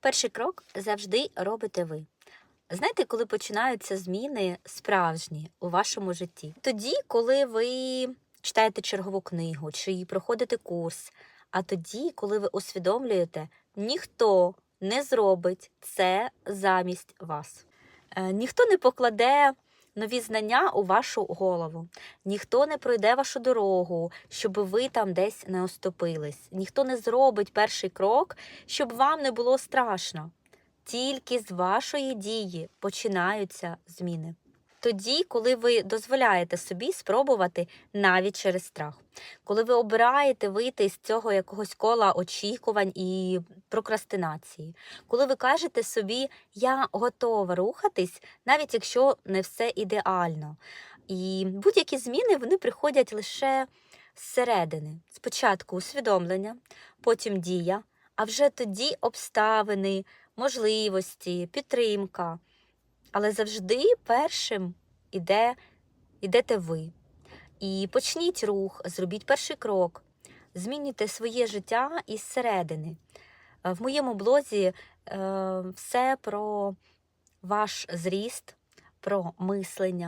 Перший крок завжди робите ви. Знаєте, коли починаються зміни справжні у вашому житті? Тоді, коли ви читаєте чергову книгу чи проходите курс, а тоді, коли ви усвідомлюєте, ніхто не зробить це замість вас. Е, Ніхто не покладе нові знання у вашу голову, ніхто не пройде вашу дорогу, щоб ви там десь не оступились. Ніхто не зробить перший крок, щоб вам не було страшно. Тільки з вашої дії починаються зміни. Тоді, коли ви дозволяєте собі спробувати навіть через страх, коли ви обираєте вийти з цього якогось кола очікувань і прокрастинації, коли ви кажете собі, я готова рухатись, навіть якщо не все ідеально. І будь-які зміни вони приходять лише зсередини. Спочатку усвідомлення, потім дія, а вже тоді обставини, можливості, підтримка. Але завжди першим іде, ідете ви. І почніть рух, зробіть перший крок, змінюйте своє життя із середини. Е, В моєму блозі е, все про ваш зріст, про мислення.